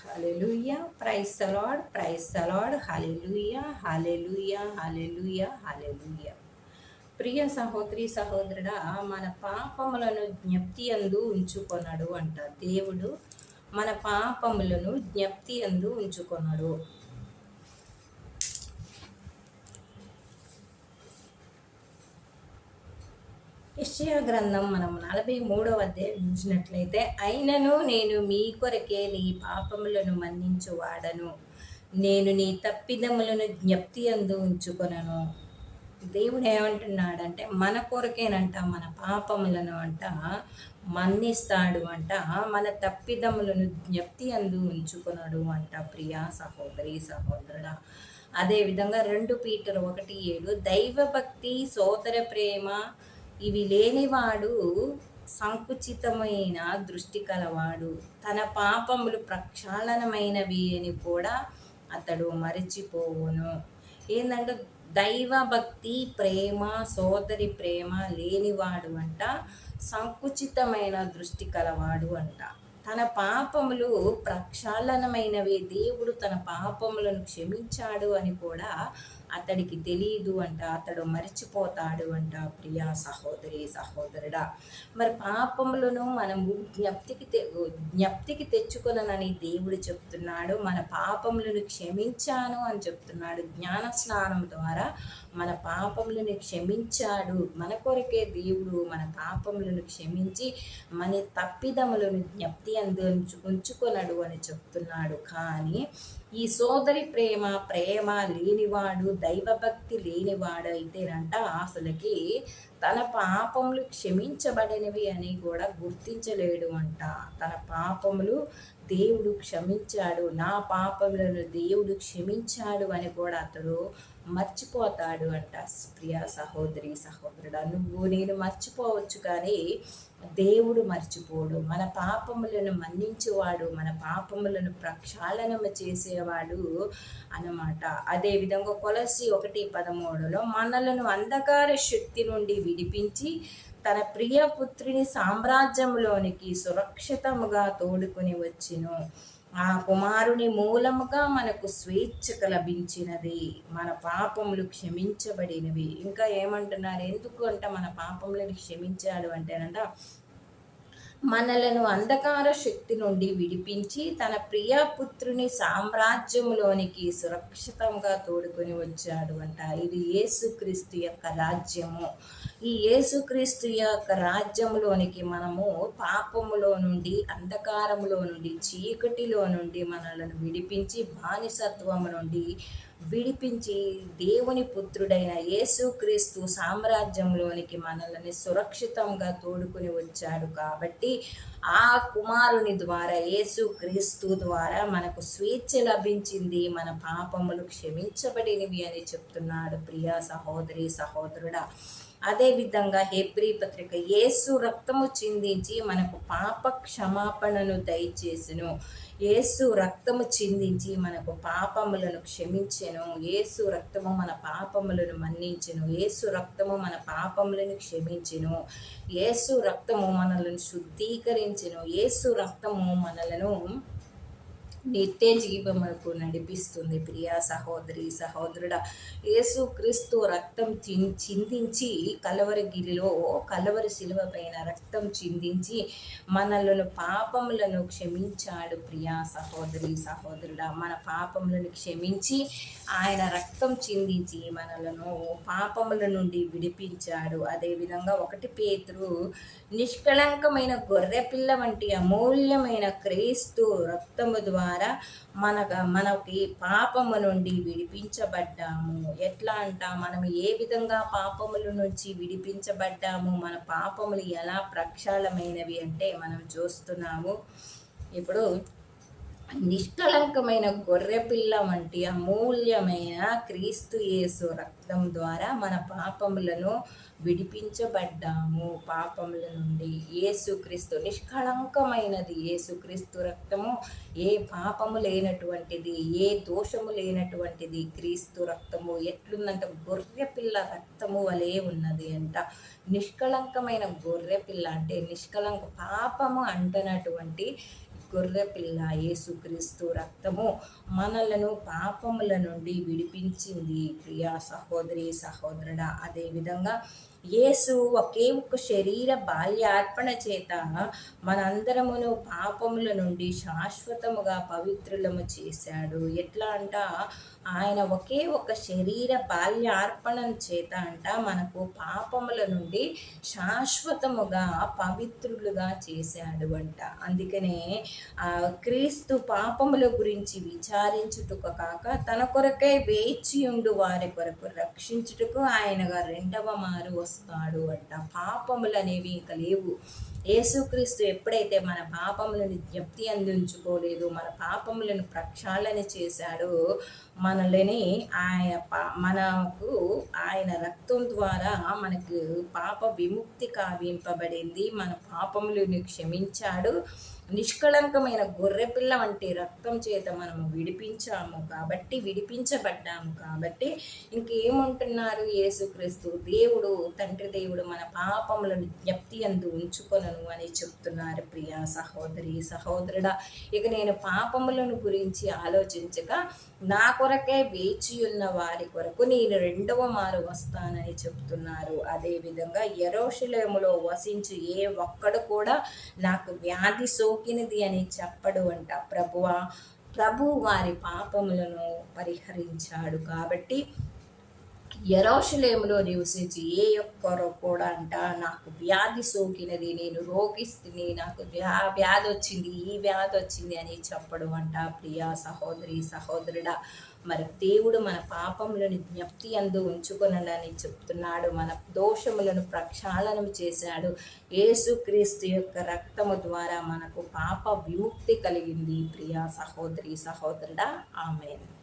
Hallelujah praise సలాడ్ praise సలాడ్ hallelujah hallelujah hallelujah hallelujah ప్రియ సహోదరి సహోదరుడా మన పాపములను జ్ఞప్తి అందు ఉంచుకొనడు అంట దేవుడు. మన పాపములను జ్ఞప్తి అందు ఉంచుకొనడు. యెషయా గ్రంథం మనం నలభై మూడవ అధ్యాయం చూసినట్లయితే అయినను నేను మీ కొరకే నీ పాపములను మన్నించు వాడను నేను నీ తప్పిదములను జ్ఞప్తి అందు ఉంచుకొనను. దేవుడు ఏమంటున్నాడంటే మన కొరకేనంట మన పాపములను అంట మన్నిస్తాడు అంట మన తప్పిదములను జ్ఞప్తి అందు ఉంచుకున్నాడు అంట ప్రియా సహోదరి సహోదరుడా. అదేవిధంగా రెండు పీటర్ ఒకటి ఏడు దైవభక్తి సోదర ప్రేమ ఇవి లేనివాడు సంకుచితమైన దృష్టి కలవాడు. తన పాపములు ప్రక్షాళనమైనవి అని కూడా అతడు మరిచిపోవును. ఏంటంటే దైవ భక్తి ప్రేమ సోదరి ప్రేమ లేనివాడు అంట సంకుచితమైన దృష్టి కలవాడు అంట. తన పాపములు ప్రక్షాళనమైనవి. దేవుడు తన పాపములను క్షమించాడు అని కూడా అతడికి తెలియదు అంట. అతడు మర్చిపోతాడు అంట. ప్రియా సహోదరి సహోదరుడా మరి పాపములను మనము జ్ఞప్తికి తె జ్ఞప్తికి తెచ్చుకొనని దేవుడు చెప్తున్నాడు. మన పాపములను క్షమించాను అని చెప్తున్నాడు. జ్ఞాన స్నానం ద్వారా మన పాపములను క్షమించాడు. మన కొరకే దేవుడు మన పాపములను క్షమించి మన తప్పిదములను జ్ఞప్తి అందు ఉంచుకొనడు అని చెప్తున్నాడు. కానీ ఈ సోదరి ప్రేమ ప్రేమ లేనివాడు దైవభక్తి లేనివాడు అయితేనంట అసలుకి తన పాపములు క్షమించబడినవి అని కూడా గుర్తించలేడు అంట. తన పాపములు దేవుడు క్షమించాడు. నా పాపములను దేవుడు క్షమించాడు అని కూడా అతడు మర్చిపోతాడు అంట. ప్రియ సహోదరి సహోదరుడు నువ్వు నేను మర్చిపోవచ్చు కానీ దేవుడు మర్చిపోడు. మన పాపములను మన్నించేవాడు మన పాపములను ప్రక్షాళనము చేసేవాడు అన్నమాట. అదేవిధంగా కొలసి ఒకటి పదమూడులో మనలను అంధకార శక్తి నుండి విడిపించి తన ప్రియ పుత్రిని సామ్రాజ్యంలోనికి సురక్షితముగా తోడుకొని వచ్చిను. ఆ కుమారుని మూలముగా మనకు స్వేచ్ఛక లభించినది. మన పాపములు క్షమించబడినవి. ఇంకా ఏమంటున్నారు? ఎందుకు అంటే మన పాపములను క్షమించాడు అంటేనంట మనలను అంధకార శక్తి నుండి విడిపించి తన ప్రియపుత్రుని సామ్రాజ్యంలోనికి సురక్షితంగా తోడుకొని వచ్చాడు అంట. ఇది యేసుక్రీస్తు యొక్క రాజ్యము. ఈ యేసుక్రీస్తు యొక్క రాజ్యంలోనికి మనము పాపములో నుండి అంధకారములో నుండి చీకటిలో నుండి మనలను విడిపించి బానిసత్వము నుండి విడిపించి దేవుని పుత్రుడైన యేసుక్రీస్తు సామ్రాజ్యంలోనికి మనల్ని సురక్షితంగా తోడుకుని వచ్చాడు కాబట్టి ఆ కుమారుని ద్వారా యేసుక్రీస్తు ద్వారా మనకు స్వేచ్ఛ లభించింది మన పాపములు క్షమించబడినవి అని చెప్తున్నాడు ప్రియా సహోదరి సహోదరుడా. అదేవిధంగా హెబ్రి పత్రిక యేసు రక్తము చిందించి మనకు పాప క్షమాపణను దయచేసును. యేసు రక్తము చిందించి మనకు పాపములను క్షమించెను. యేసు రక్తము మన పాపములను మన్నించెను. యేసు రక్తము మన పాపములను క్షమించెను. యేసు రక్తము మనలను శుద్ధీకరించెను. యేసు రక్తము మనలను నిత్య జీవమునకు నడిపిస్తుంది ప్రియా సహోదరి సహోదరుడ. యేసుక్రీస్తు రక్తం చిందించి కలవరగిరిలో కలవరి శిలువ పైన రక్తం చిందించి మనలను పాపములను క్షమించాడు ప్రియా సహోదరి సహోదరుడ. మన పాపములను క్షమించి ఆయన రక్తం చిందించి మనలను పాపముల నుండి విడిపించాడు. అదేవిధంగా ఒకటి పేతురు నిష్కళంకమైన గొర్రెపిల్ల వంటి అమూల్యమైన క్రీస్తు రక్తము ద్వారా మనక మనకి పాపము నుండి విడిపించబడ్డాము. ఎట్లా అంట మనం ఏ విధంగా పాపముల నుంచి విడిపించబడ్డాము మన పాపములు ఎలా ప్రక్షాళమైనవి అంటే మనం చూస్తున్నాము. ఇప్పుడు నిష్కళంకమైన గొర్రెపిల్ల వంటి అమూల్యమైన క్రీస్తు యేసు రక్తం ద్వారా మన పాపములను విడిపించబడ్డాము. పాపముల నుండి యేసుక్రీస్తు నిష్కళంకమైనది. యేసుక్రీస్తు రక్తము ఏ పాపము లేనటువంటిది ఏ దోషము లేనటువంటిది. క్రీస్తు రక్తము ఎట్లుందంటే? గొర్రె పిల్ల రక్తము వలె ఉన్నది అంట. నిష్కళంకమైన గొర్రె పిల్ల అంటే నిష్కళంక పాపము అంటనటువంటి గొర్రెపిల్ల యేసుక్రీస్తు రక్తము మనలను పాపముల నుండి విడిపించింది. ప్రియా సహోదరి సహోదరుడా అదేవిధంగా యేసు ఒకే ఒక్క శరీర బాల్యార్పణ చేత మనందరమును పాపముల నుండి శాశ్వతముగా పవిత్రులము చేశాడు. ఎట్లా అంట? ఆయన ఒకే ఒక శరీర బాల్యార్పణ చేత అంట మనకు పాపముల నుండి శాశ్వతముగా పవిత్రులుగా చేశాడు అంట. అందుకనే ఆ క్రీస్తు పాపముల గురించి విచారించుటకు కాక తన కొరకై వేచి ఉండు వారి కొరకు రక్షించుటకు ఆయనగా రెండవ మారు వస్తాడు అంట. పాపములు అనేవి ఇంకా లేవు. యేసుక్రీస్తు ఎప్పుడైతే మన పాపములను జ్ఞప్తి అందించుకోలేదు మన పాపములను ప్రక్షాళన చేశాడో మనల్ని ఆయన పా- మనకు ఆయన రక్తం ద్వారా మనకు పాప విముక్తి కావింపబడింది. మన పాపములను క్షమించాడు. నిష్కళంకమైన గొర్రెపిల్ల వంటి రక్తం చేత మనము విడిపించాము. కాబట్టి విడిపించబడ్డాము. కాబట్టి ఇంకేముంటున్నారు? యేసుక్రీస్తు దేవుడు తండ్రి దేవుడు మన పాపములను జ్ఞప్తి అందు ఉంచుకొనను అని చెప్తున్నారు. ప్రియా సహోదరి సహోదరుడా ఇక నేను పాపములను గురించి ఆలోచించగా నా కొరకే వేచి ఉన్న వారి కొరకు నేను రెండవ మారు వస్తానని చెప్తున్నారు. అదేవిధంగా ఎరోషులేములో వసించు ఏ ఒక్కడు కూడా నాకు వ్యాధి సో సోకినది అని చెప్పడు అంట ప్రభువా. ప్రభు వారి పాపములను పరిహరించాడు కాబట్టి ఎరోషలేములో నివసించి ఏ ఒక్కరో కూడా అంట నాకు వ్యాధి సోకినది నేను రోగిస్తుంది నాకు వ్యా వ్యాధి వచ్చింది ఈ వ్యాధి వచ్చింది అని చెప్పడం అంట. ప్రియా సహోదరి సహోదరుడా మరి దేవుడు మన పాపములను జ్ఞప్తి అందు ఉంచుకునడని చెప్తున్నాడు. మన దోషములను ప్రక్షాళనం చేశాడు. యేసుక్రీస్తు యొక్క రక్తము ద్వారా మనకు పాప విముక్తి కలిగింది. ప్రియా సహోదరి సహోదరుడా ఆమెను.